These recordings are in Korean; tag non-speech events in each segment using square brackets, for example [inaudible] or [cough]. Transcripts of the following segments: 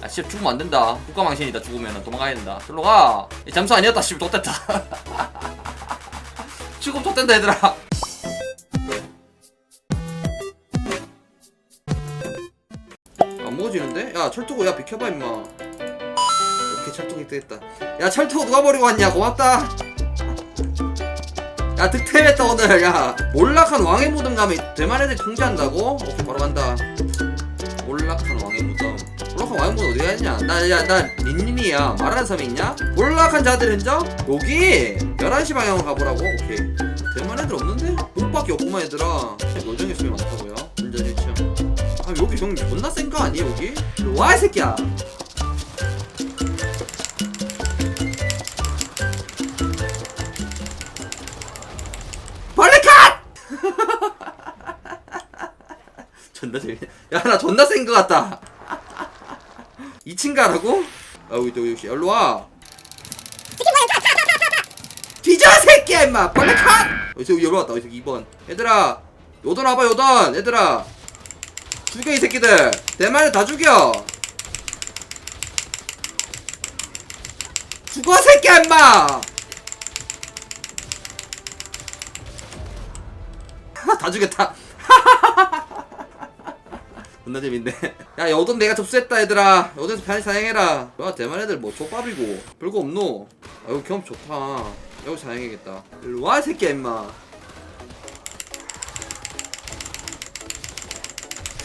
아, 씨, 죽으면 안 된다. 국가망신이다, 죽으면. 도망가야 된다. 절로 가. 이 잠수 아니었다, 씨, 좆됐다. [laughs] 지금 좆된다, 얘들아. 안 먹어지는데? 야, 철도고, 야, 비켜봐, 임마. 오케이, 철도고 됐다. 야, 철도고 누가 버리고 왔냐? 고맙다. 야, 득템했다, 오늘. 야, 몰락한 왕의 무덤 가면 대만 애들 통제한다고? 오케이, 바로 간다. 몰락한 왕의 무덤. 왕의 무덤 어디가 있냐? 나, 야, 나 린린이야. 말하는 사람이 있냐? 몰락한 자들 흔적? 여기! 11시 방향으로 가보라고? 오케이. 대만 애들 없는데? 옷밖에 없구만, 얘들아. 요정의 수이 많다고요? 운전 1층. 아, 여기 형 존나 센 거 아니야, 여기? 와, 이 새끼야! [laughs] 존나 재밌네. 야, 나 존나 센 거 같다. 2층 가라고? 아, 여기 또 역시 일로 와. 뒤져 새끼야 임마. 벌레 컷! 어디서 여기 왔다. 어디서 2번. 얘들아, 요던 와봐 요던. 얘들아, 죽여 이 새끼들. 대만을 다 죽여. 죽어 새끼야 임마. [laughs] 다 죽였다. 존나 재밌네. [laughs] 야, 여돈 내가 접수했다, 얘들아. 여돈에서 편히 사양해라. 야, 대만 애들 뭐, 족밥이고. 별거 없노. 아, 이거 경험 좋다. 여기 사양해야겠다. 일로 와, 이 새끼야, 임마.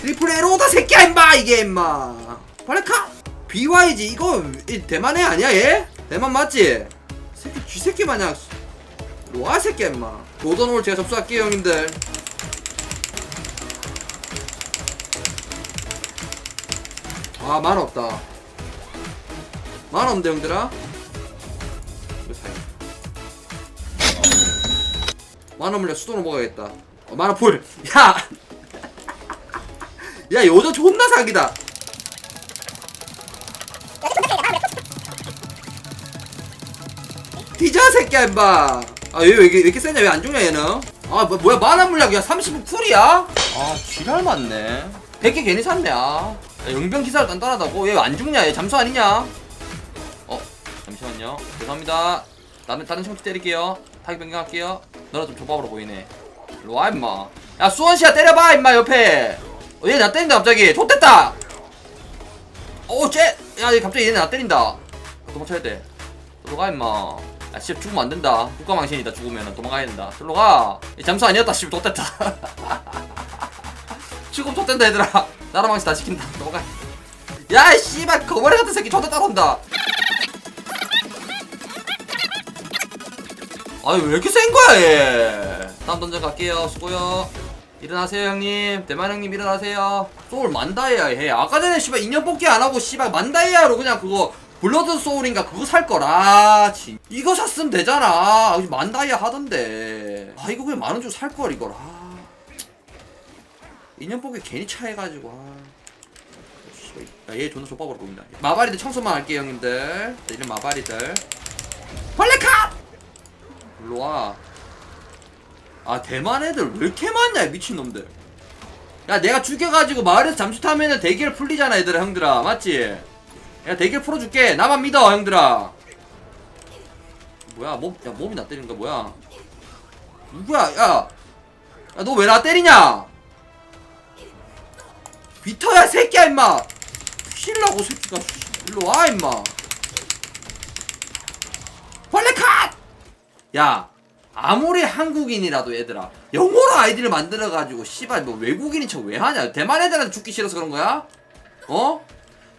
트리플 에로다, 새끼야, 임마! 이게, 임마. 가! BYG, 이거, 이 대만 애 아니야, 얘? 대만 맞지? 새끼, 쥐새끼 마냥. 이 새끼야, 임마. 오늘 제가 접수할게요, 형님들. 아, 만 없다. 만 없는데, 형들아? 이거 사야 만 원 물려 수도로 먹어야겠다. 어, 만원 풀. 야! [laughs] 야, 요저 존나 사기다. 뒤져, 새끼야, 임마. 아, 얘 왜, 왜 이렇게 세냐? 왜 안 죽냐, 얘는? 아, 뭐, 뭐야, 만원 물약, 야, 30은 쿨이야? 아, 지랄 맞네. 100개 괜히 샀네, 아. 야, 용병 기사를 단단하다고? 얘왜안 죽냐? 얘 잠수 아니냐? 어, 잠시만요. 죄송합니다. 다른, 다른 청취 때릴게요. 타격 변경할게요. 너라 좀 족밥으로 보이네. 일로 와, 임마. 야, 수원씨야 때려봐, 임마, 옆에. 어, 얘 나 때린다, 갑자기. 좆됐다! 어, 쟤! 야, 얘 갑자기 얘네 나 때린다. 도망쳐야 돼. 일로 가, 임마. 야, 씨, 죽으면 안 된다. 국가망신이다, 죽으면. 도망가야 된다. 일로 가. 얘 잠수 아니었다, 씨, 좆됐다. [laughs] 지금 좆된다, 얘들아. 나라 망치 다 시킨다. 넘어가. 야, 이 씨발, 거머리 같은 새끼 좆됐다 온다. 아유, 왜 이렇게 센 거야, 얘. 다음 던져 갈게요. 수고요. 일어나세요, 형님. 대만 형님, 일어나세요. 소울 만다이아 해. 아까 전에 씨발 인형 뽑기 안 하고 씨발 만다이아로 그냥 그거 블러드 소울인가 그거 살 거라. 진. 이거 샀으면 되잖아. 만다이아 하던데. 아, 이거 그냥 만원 주고 살 걸, 이걸. 아. 뽑기 괜히 차해가지고. 아. 야, 얘 존나 족밥으로 보인다. 마바리들 청소만 할게요, 형님들. 자, 이런 마바리들. 벌레 카! 일로 와. 아 대만 애들 왜 이렇게 많냐 미친놈들 야 내가 죽여가지고 마을에서 잠수 타면은 대기를 풀리잖아 얘들아 형들아 맞지? 야 대기를 풀어줄게 나만 믿어 형들아 뭐야 몸, 야 몸이 나 때리는 거 뭐야 누구야 야너왜 나 때리냐 비터야 새끼야 임마 힐라고 새끼가 일로 와 임마 벌레 컷! 야 아무리 한국인이라도 얘들아 영어로 아이디를 만들어가지고 씨발 뭐 외국인인 척 왜 하냐 대만 애들한테 죽기 싫어서 그런 거야? 어?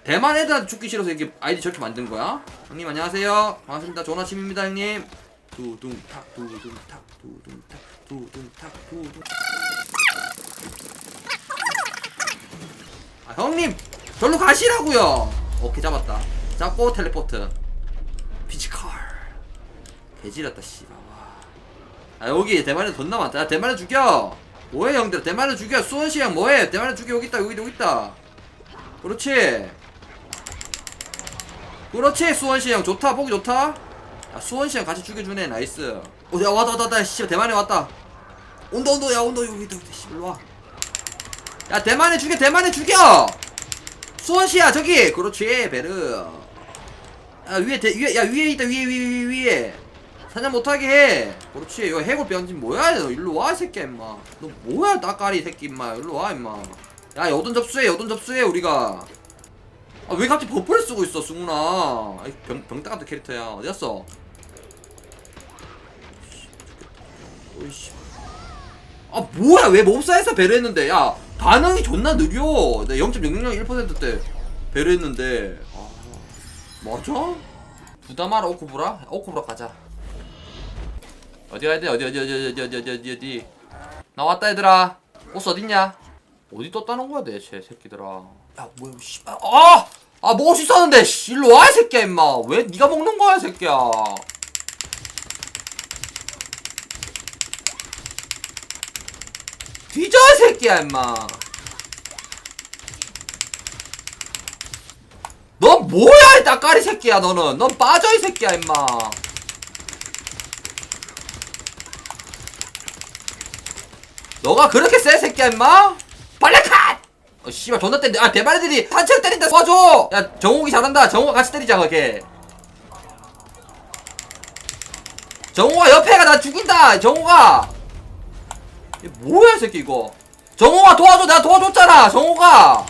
대만 애들한테 죽기 싫어서 이렇게 아이디 저렇게 만든 거야? 형님 안녕하세요 반갑습니다 좋은 아침입니다 형님 두둥탁 두둥탁 두둥탁 두둥탁 두둥 아 형님 절로 가시라고요. 오케이 잡았다. 잡고 텔레포트. 피지컬. 개지렸다 씨발. 와. 아 여기 대만에 존나 많다. 야 대만에 죽여. 뭐해 형들? 대만에 죽여. 수원시 형 뭐해? 대만에 죽여. 여기 있다 여기 여기 있다. 그렇지. 그렇지 수원시 형 좋다 보기 좋다. 야 수원시 형 같이 죽여주네. 나이스. 어야 왔다 왔다 왔다. 씨 대만에 왔다. 온다 온다. 야 온다. 여기 있다 여기 있다. 씨 일로 와 야 대만에 죽여 대만에 죽여! 수원시야 저기! 그렇지 베르. 아 위에 대, 위에 야 위에 있다 위에 위에 위에 위에. 사냥 못하게 해. 그렇지 이거 해골 병진 뭐야 너 일로 와이 새끼야 임마. 너 뭐야 따까리 새끼 임마. 일로 와 임마. 야 여돈 접수해 여돈 접수해 우리가. 아 왜 갑자기 버프를 쓰고 있어 승훈아? 아이, 병, 병따 같은 캐릭터야. 어디 갔어? 오이씨. 아 뭐야 왜 몹사에서 배려했는데? 야 반응이 존나 느려. 내 0.001%때 배려했는데. 아 맞아? 부담하라 오쿠브라? 오쿠브라 가자. 어디 가야 돼? 어디 어디 어디 어디 어디 어디 어디 어디? 나 왔다 얘들아. 보스 어딨냐? 어디 떴다는 거야 대체 새끼들아. 야 뭐야 씨발. 아! 아 먹을 수 있었는데. 씨, 일로 와이 새끼야 임마. 왜 니가 먹는 거야 새끼야 뒤져 이 새끼야 임마. 넌 뭐야 이 따까리 새끼야 너는. 넌 빠져 이 새끼야 임마. 너가 그렇게 세 새끼야 임마? 빨리 컷! 어 씨발 존나 때린다. 아 대바리들이 단체로 때린다. 도와줘! 야 정욱이 잘한다. 정욱아 같이 때리자 그게 정욱아 옆에가 나 죽인다. 정욱아 이게 뭐야 이 새끼 이거? 정호가 도와줘 내가 도와줬잖아 정호가.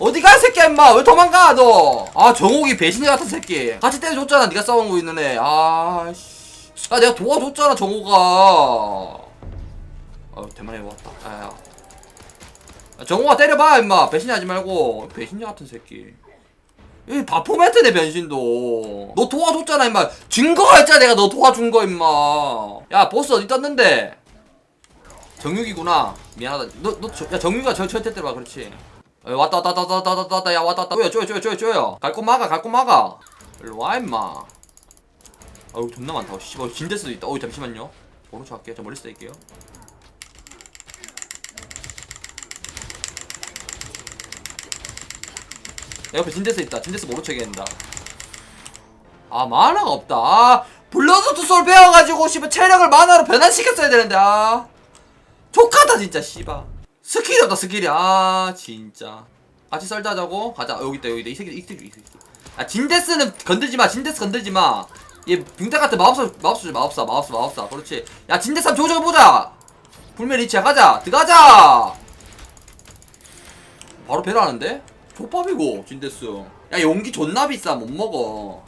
어디가 이 새끼야 임마? 왜 도망가 너아 정욱이 배신자 같은 새끼. 같이 때려줬잖아 네가 싸우고 있는 애 아씨. 아 내가 도와줬잖아 정호가. 어 대만에 왔다. 아야. 아, 정호가 때려봐 임마. 배신자 하지 말고. 배신자 같은 새끼. 이 바포매트네 변신도. 너 도와줬잖아 임마. 증거가 있잖아 내가 너 도와준 거 임마. 야 보스 어디 떴는데 정육이구나. 미안하다. 너, 너, 저, 야, 저한테 때려봐. 그렇지. 어, 왔다, 왔다, 왔다, 왔다, 왔다, 왔다, 야, 왔다, 왔다. 쪼여, 쪼여, 쪼여, 쪼여. 갈거 막아, 갈거 막아. 일로 와, 임마. 아유, 존나 많다. 씨발, 진데스도 있다. 어이, 잠시만요. 오른쪽 할게요. 저 멀리서 뗄게요. 야, 옆에 진데스 있다. 진데스 모른 척 해야 된다. 아, 만화가 없다. 아, 블러드 솔 배워가지고, 씨발, 체력을 만화로 변환시켰어야 되는데, 아. 족하다 진짜 씨바 스킬이 없다 스킬이. 아 진짜. 같이 썰다 자고? 가자. 어, 여기 있다 여기 있다. 이 새끼 이 새끼 이 새끼 아 진데스는 건들지 마. 진데스 건들지 마얘 붕대 같은 마법사 마법사 마법사 마법사 마법사. 그렇지. 야 진데스 한번 조져 보자. 불면 리치야 가자. 들어가자. 바로 배라하는데? 족밥이고 진데스. 야 용기 존나 비싸. 못 먹어.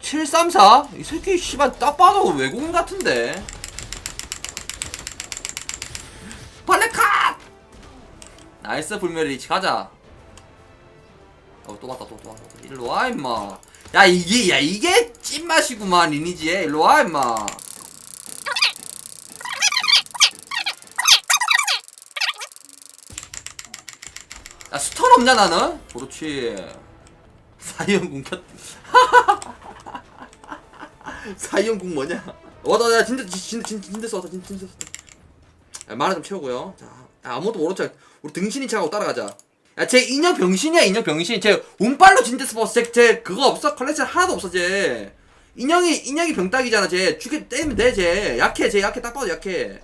734? 이 새끼 씨발 딱 봐도 외국인 같은데 나이스 불멸리치 가자. 어 또 왔다 또 또 왔다. 일로 와 임마. 야 이게 야 이게 찐맛이구만 리니지에. 일로 와 임마. 야 스턴 없냐 나는? 그렇지. 사이언 궁 켰 [laughs] 사이언 궁 뭐냐? 와나 야 진짜 진짜 진짜 진짜 썼다 진짜 진짜 썼다 야, 말을 좀 채우고요. 자, 아, 아무것도 모른 척. 우리 등신이 차고 따라가자. 야, 제 인형 병신이야, 인형 병신. 제 운빨로 진데스 버스. 제, 제 그거 없어? 컬렉션 하나도 없어, 쟤. 인형이, 인형이 병딱이잖아, 쟤. 죽여, 때리면 돼, 쟤. 약해, 쟤 약해. 딱 봐도 약해.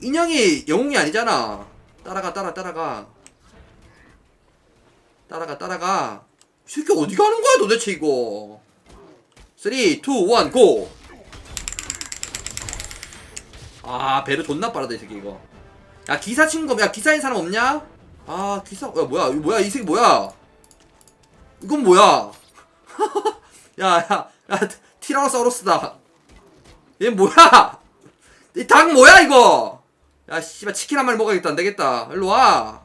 인형이 영웅이 아니잖아. 따라가, 따라, 따라가. 따라가, 따라가. 이 새끼 어디 가는 거야, 도대체 이거. 3, 2, 1, 고! 아 배를 존나 빠르다 이 새끼 이거 야 기사 친구 야 기사인 사람 없냐? 아 기사 야 뭐야 이거 뭐야 이 새끼 뭐야? 이건 뭐야? [laughs] 야야야 티라노사우루스다. 얘 뭐야? [laughs] 이 닭 뭐야 이거? 야 씨발 치킨 한 마리 먹어야겠다. 안 되겠다. 일로 와.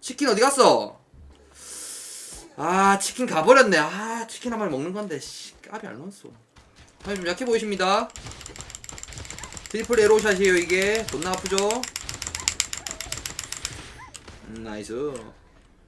치킨 어디 갔어? 아 치킨 가버렸네. 아 치킨 한 마리 먹는 건데 씨 까비 안 넣었어. 아니 좀 약해 보이십니다? 트리플 에로샷이에요 이게. 존나 아프죠 음, 나이스